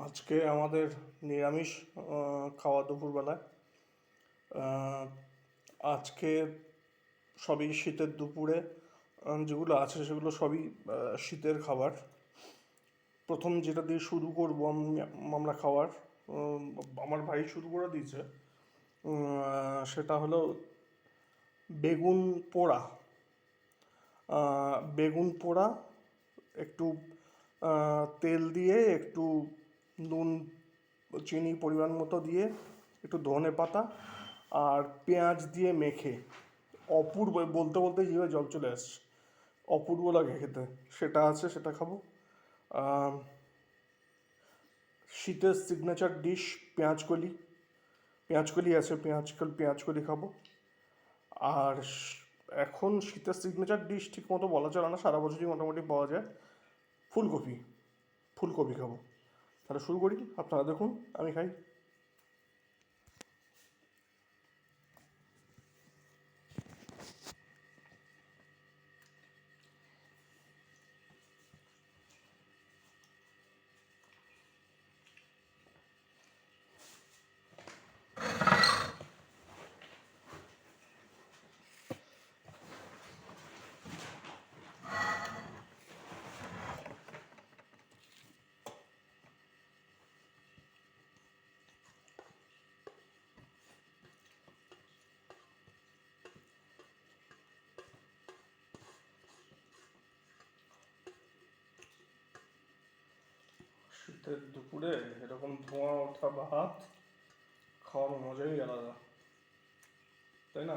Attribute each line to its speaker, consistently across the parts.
Speaker 1: আজকে আমাদের নিরামিষ খাওয়া দুপুরবেলায়। আজকে সবই শীতের দুপুরে যেগুলো আছে সেগুলো সবই শীতের খাবার। প্রথম যেটা দিয়ে শুরু করব আমি- আমরা খাওয়ার আমার ভাই শুরু করে দিয়েছে। সেটা হলো বেগুন পোড়া। বেগুন পোড়া, একটু তেল দিয়ে একটু নুন, চিনি পরিমাণ মতো দিয়ে একটু ধনে পাতা আর পেঁয়াজ দিয়ে মেখে। অপূর্ব, বলতে বলতে জিভে জল চলে আসছে, অপূর্ব লাগে খেতে। সেটা আছে, সেটা খাব। শীতের সিগনেচার ডিশ পেঁয়াজ কলি। পেঁয়াজ কলি আছে, পেঁয়াজ কলি পেঁয়াজ কলি খাব। আর এখন শীতের সিগনেচার ডিশ ঠিক মতো বলা চলে না, সারা বছরই মোটামুটি পাওয়া যায়। ফুলকপি ফুলকপি খাব। তাহলে শুরু করি আপনারা দেখুন আমি খাই। দুপুরে এরকম ধোঁয়া ওঠা ভাত খাওয়ার মজাই আলাদা। তাই না?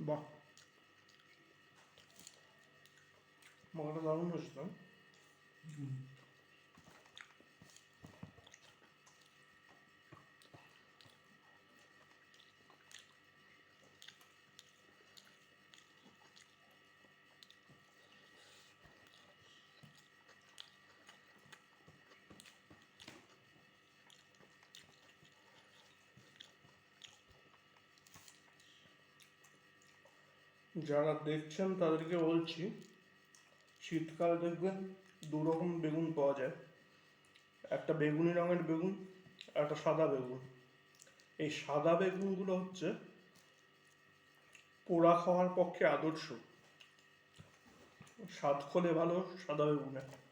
Speaker 1: Bak. Mağaralarım açtı. Hmm. যারা দেখছেন তাদেরকে বলছি, শীতকাল দেখবেন দু রকম বেগুন পাওয়া যায়। একটা বেগুনি রঙের বেগুন একটা সাদা বেগুন। এই সাদা বেগুনগুলো হচ্ছে পোড়া খাওয়ার পক্ষে আদর্শ। স্বাদ খোলে ভালো সাদা বেগুনে।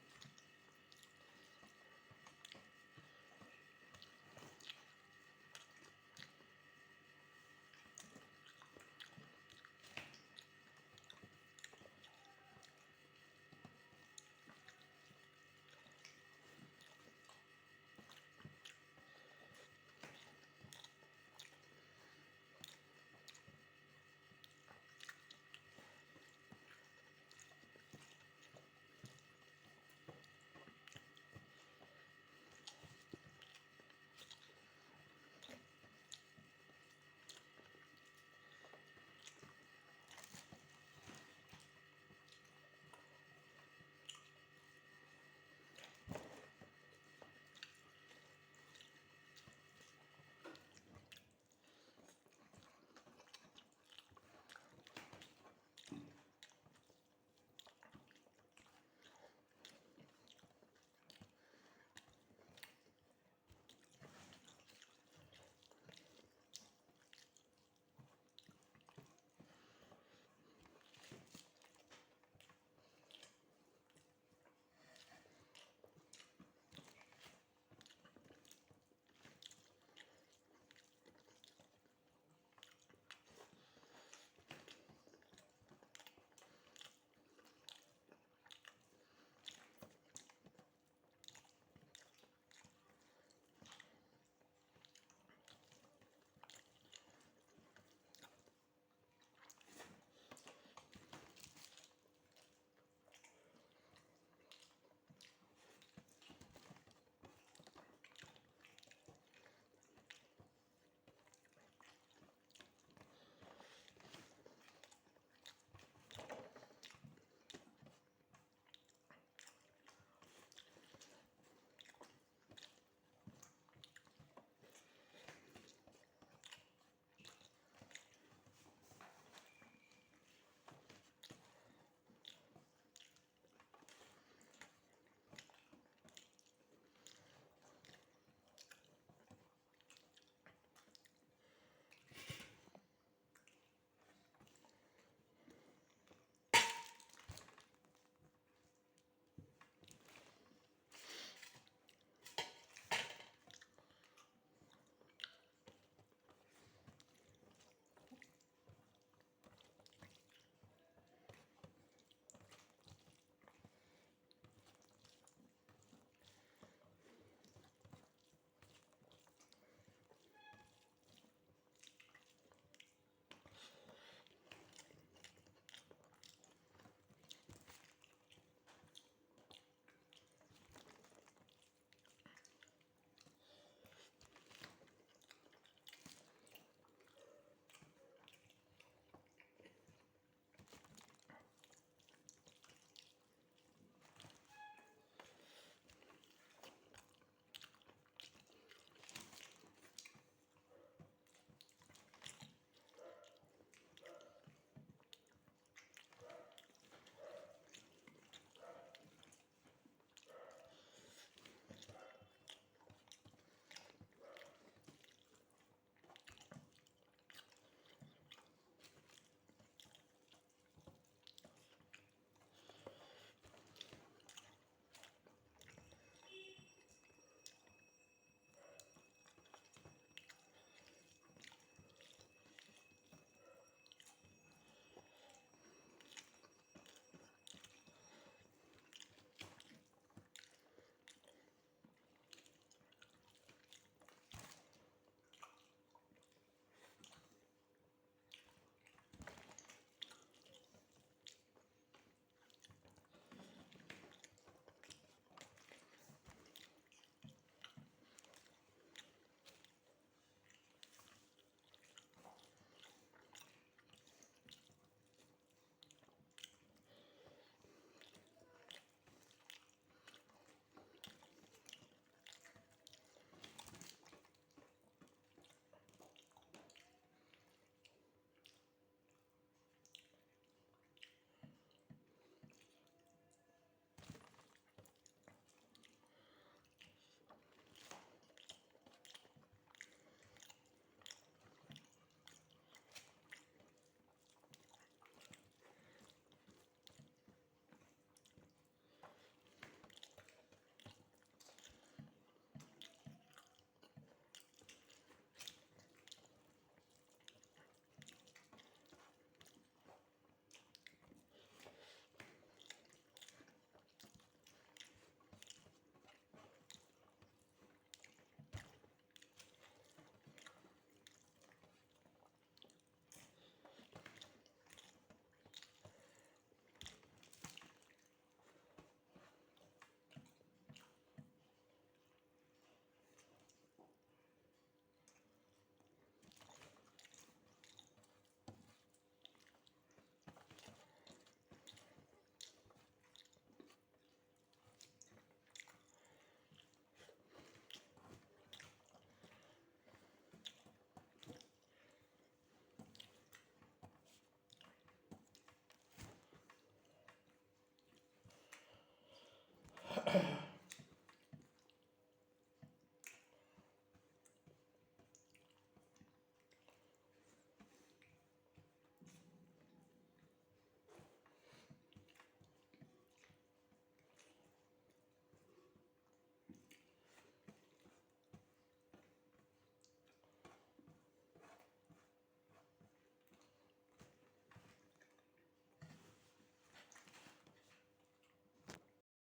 Speaker 1: Yeah.